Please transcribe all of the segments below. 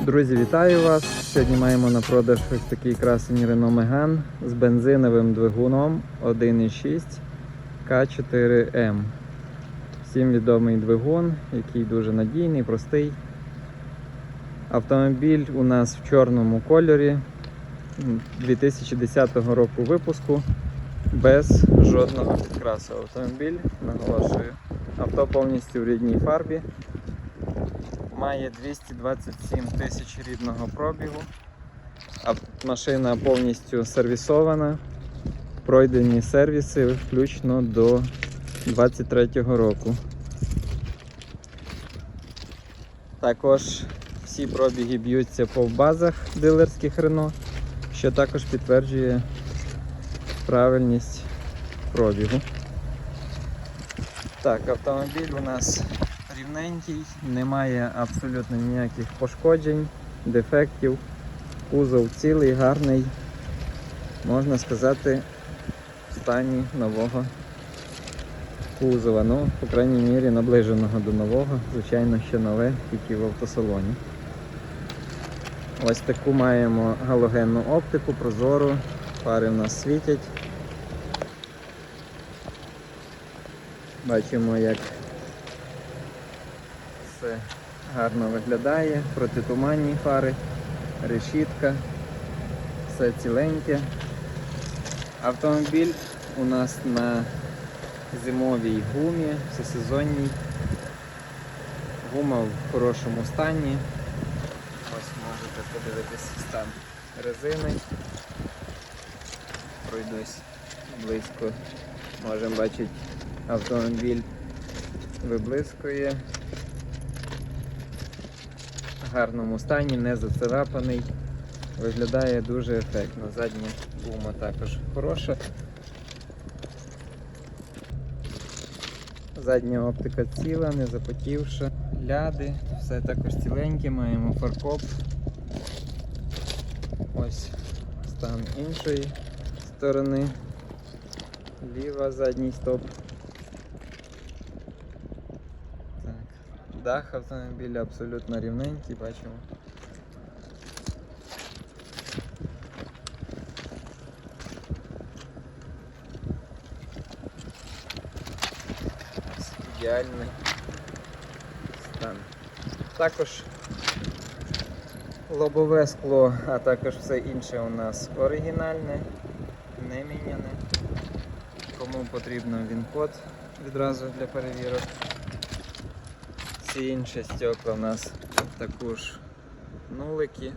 Друзі, вітаю вас! Сьогодні маємо на продаж ось такий красень Renault Megane з бензиновим двигуном 1.6 К4М. Всім відомий двигун, який дуже надійний, простий. Автомобіль у нас в чорному кольорі 2010 року випуску без жодного підкрасу. Автомобіль, наголошую, авто повністю в рідній фарбі. Має 227 тисяч рідного пробігу. Машина повністю сервісована. Пройдені сервіси включно до 23-го року. Також всі пробіги б'ються по базах дилерських Renault, що також підтверджує правильність пробігу. Так, автомобіль у нас рівненький, немає абсолютно ніяких пошкоджень, дефектів. Кузов цілий, гарний, можна сказати, в стані нового кузова. Ну, по крайній мірі, наближеного до нового, звичайно, ще нове, тільки в автосалоні. Ось таку маємо галогенну оптику, прозору, фари в нас світять. Бачимо, як все гарно виглядає, протитуманні фари, решітка, все ціленьке. Автомобіль у нас на зимовій гумі, всесезонній. Гума в хорошому стані. Ось можете подивитися стан резини. Пройдусь близько. Можемо бачити, автомобіль виблискує в гарному стані, не зацарапаний. Виглядає дуже ефектно. Задня гума також хороша. Задня оптика ціла, не запотівша. Ляди, все також ціленьке, маємо фаркоп. Ось стан іншої сторони. Ліва задній стоп. Так. Дах автомобіля абсолютно рівненький, бачимо. Ідеальний стан. Також лобове скло, а також все інше у нас оригінальне, не міняне. Кому потрібно він код відразу для перевірок. Всі інші стекла у нас також нулики.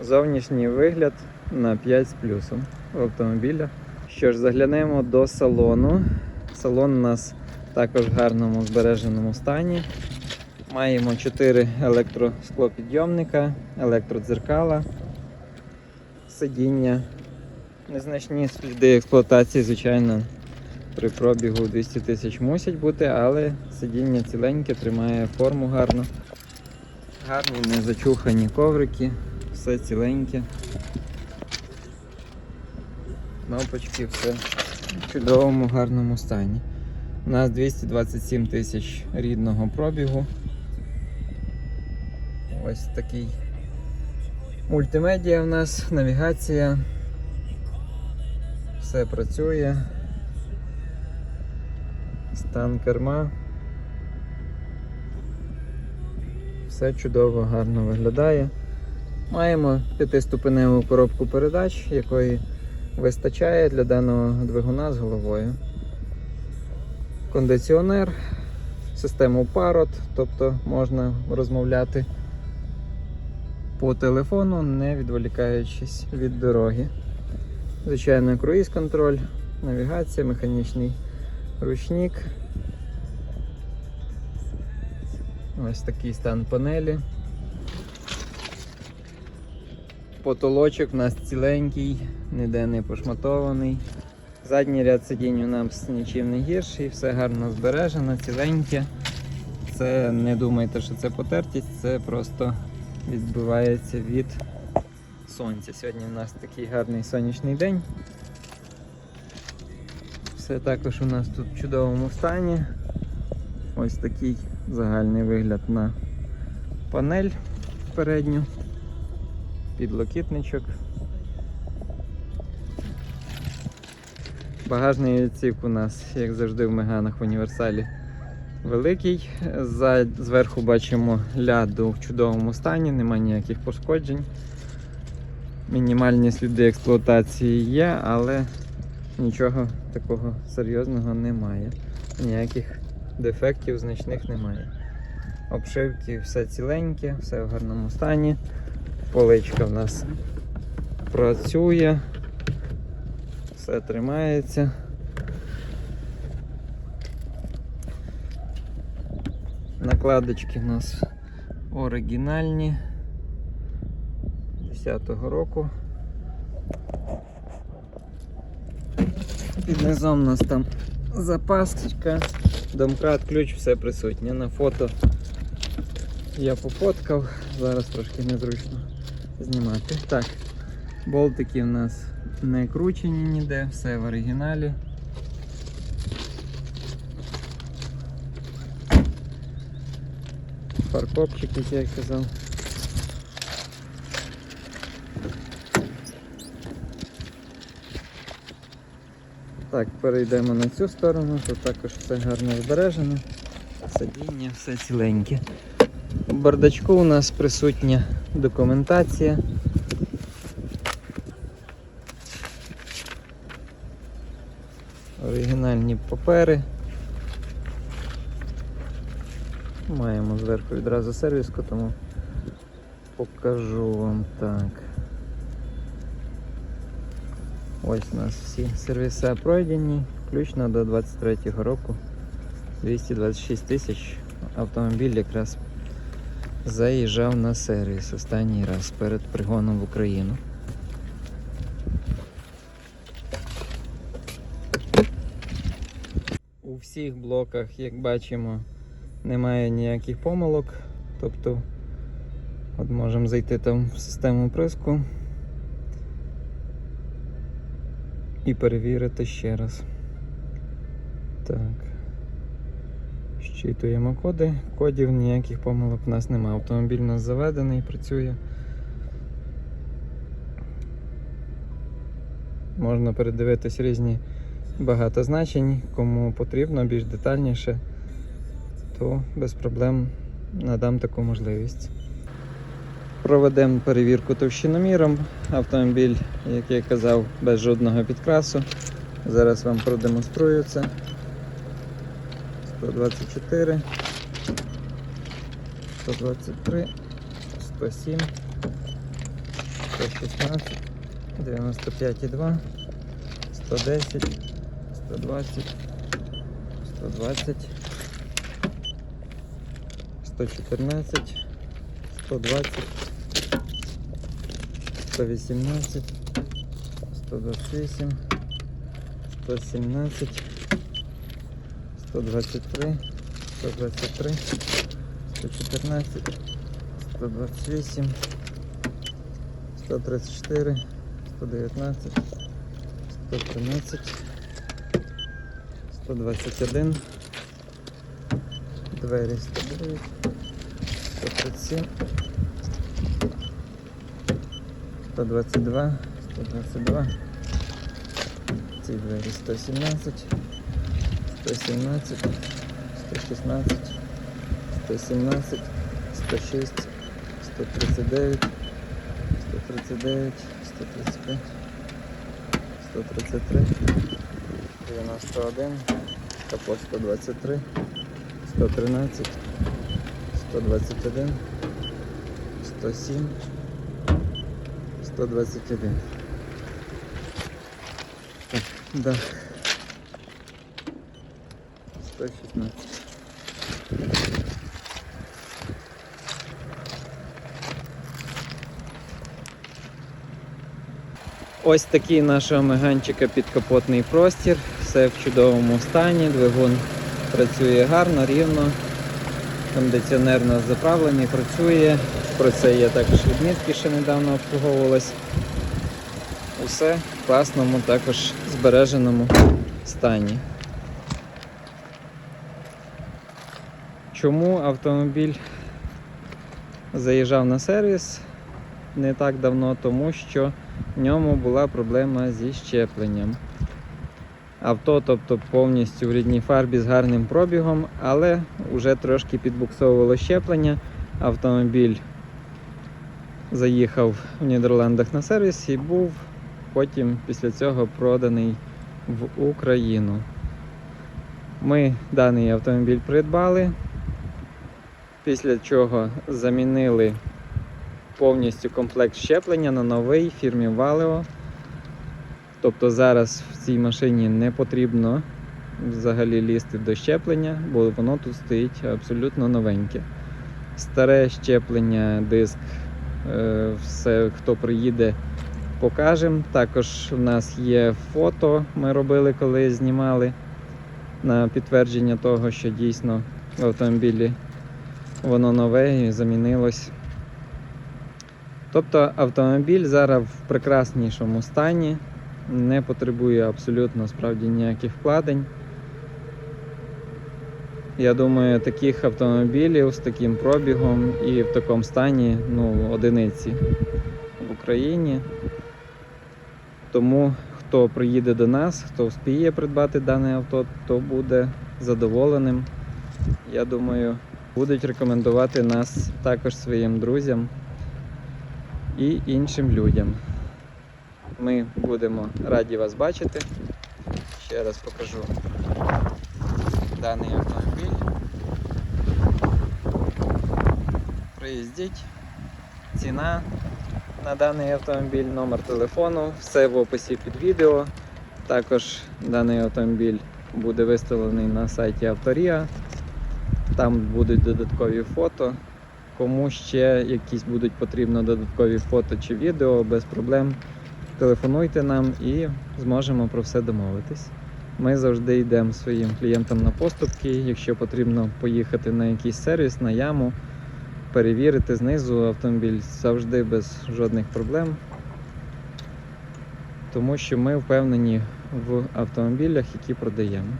Зовнішній вигляд на 5 з плюсом в автомобілях. Що ж, заглянемо до салону. Салон у нас також в гарному збереженому стані. Маємо 4 електросклопідйомника, електродзеркала, сидіння. Незначні сліди експлуатації, звичайно, при пробігу 200 тисяч мусять бути, але сидіння ціленьке, тримає форму гарно. Гарні незачухані коврики, все ціленьке. Кнопочки, все в чудовому гарному стані. У нас 227 тисяч рідного пробігу. Ось такий мультимедіа в нас, навігація. Все працює. Стан керма. Все чудово, гарно виглядає. Маємо п'ятиступеневу коробку передач, якої вистачає для даного двигуна з головою. Кондиціонер, систему парот, тобто можна розмовляти по телефону, не відволікаючись від дороги. Звичайно, круїз контроль, навігація, механічний ручник. Ось такий стан панелі. Потолочок у нас ціленький, ніде не пошматований. Задній ряд сидінь у нас нічим не гірший, все гарно збережено, ціленьке. Це не думайте, що це потертість, це просто відбивається від сонця. Сьогодні у нас такий гарний сонячний день. Все також у нас тут в чудовому стані. Ось такий загальний вигляд на панель передню, підлокітничок. Багажний відсік у нас, як завжди, в меганах в універсалі великий. Зверху бачимо ляду в чудовому стані, немає ніяких пошкоджень. Мінімальні сліди експлуатації є, але нічого такого серйозного немає. Ніяких дефектів значних немає. Обшивки все ціленьке, все в гарному стані. Поличка в нас працює, все тримається. Накладочки в нас оригінальні 10-го року. Під низом у нас там запасочка, домкрат, ключ, все присутнє. На фото я пофоткав, зараз трошки незручно знімати. Так, болтики у нас не кручені ніде, все в оригіналі. Фаркопчик, як я казав. Так, перейдемо на цю сторону, тут також все гарно збережено. Сидіння, все ціленьке. У бардачку у нас присутня документація. Оригінальні папери. Маємо зверху відразу сервіску, тому покажу вам так. Ось у нас всі сервіси пройдені, включно до 23-го року. 226 тисяч автомобіль якраз заїжджав на сервіс останній раз перед пригоном в Україну. У всіх блоках, як бачимо, немає ніяких помилок. Тобто от можемо зайти там в систему приску і перевірити ще раз. Так. Щитуємо коди. Кодів ніяких помилок в нас немає. Автомобіль у нас заведений, працює. Можна передивитись різні багато значень. Кому потрібно більш детальніше, то без проблем надам таку можливість. Проведемо перевірку товщиноміром. Автомобіль, як я казав, без жодного підкрасу. Зараз вам продемонструю це. 124, 123, 107, 116, 95,2, 110, 120, 120, 114, 120, 118, 128, 117, 123, 123, 114, 128, 134, 119, 113, 121, двері 109, 137, 122, 122, ці двері 117, 117, 116, 117, 106, 139, 139, 135, 133, 91, капот 123, 113, 121, 107, 121. Так, да. 116. Ось такий нашого меганчика підкапотний простір. Все в чудовому стані. Двигун працює гарно, рівно. Кондиціонер у нас заправлений, працює. Про це є також відмітки, що недавно обслуговувалась. Усе в класному, також збереженому стані. Чому автомобіль заїжджав на сервіс не так давно? Тому що в ньому була проблема зі щепленням. Авто, тобто повністю в рідній фарбі з гарним пробігом, але вже трошки підбуксовувало щеплення. Автомобіль заїхав в Нідерландах на сервіс і був потім після цього проданий в Україну. Ми даний автомобіль придбали, після чого замінили повністю комплект щеплення на новий фірмі Valeo. Тобто зараз в цій машині не потрібно взагалі лізти до щеплення, бо воно тут стоїть абсолютно новеньке. Старе щеплення, диск, е, все, хто приїде, покажемо. Також в нас є фото, ми робили, коли знімали на підтвердження того, що дійсно в автомобілі воно нове і замінилось. Тобто автомобіль зараз в прекраснішому стані, не потребує абсолютно справді ніяких вкладень. Я думаю, таких автомобілів з таким пробігом і в такому стані ну, одиниці в Україні. Тому хто приїде до нас, хто вспіє придбати дане авто, то буде задоволеним. Я думаю, будуть рекомендувати нас також своїм друзям і іншим людям. Ми будемо раді вас бачити. Ще раз покажу даний автомобіль. Приїздіть. Ціна на даний автомобіль, номер телефону, все в описі під відео. Також даний автомобіль буде виставлений на сайті Авторія. Там будуть додаткові фото. Кому ще якісь будуть потрібно додаткові фото чи відео, без проблем. Телефонуйте нам і зможемо про все домовитись. Ми завжди йдемо своїм клієнтам на поступки. Якщо потрібно поїхати на якийсь сервіс, на яму, перевірити знизу автомобіль завжди без жодних проблем. Тому що ми впевнені в автомобілях, які продаємо.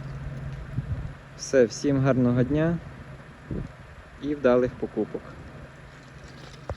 Все, всім гарного дня і вдалих покупок.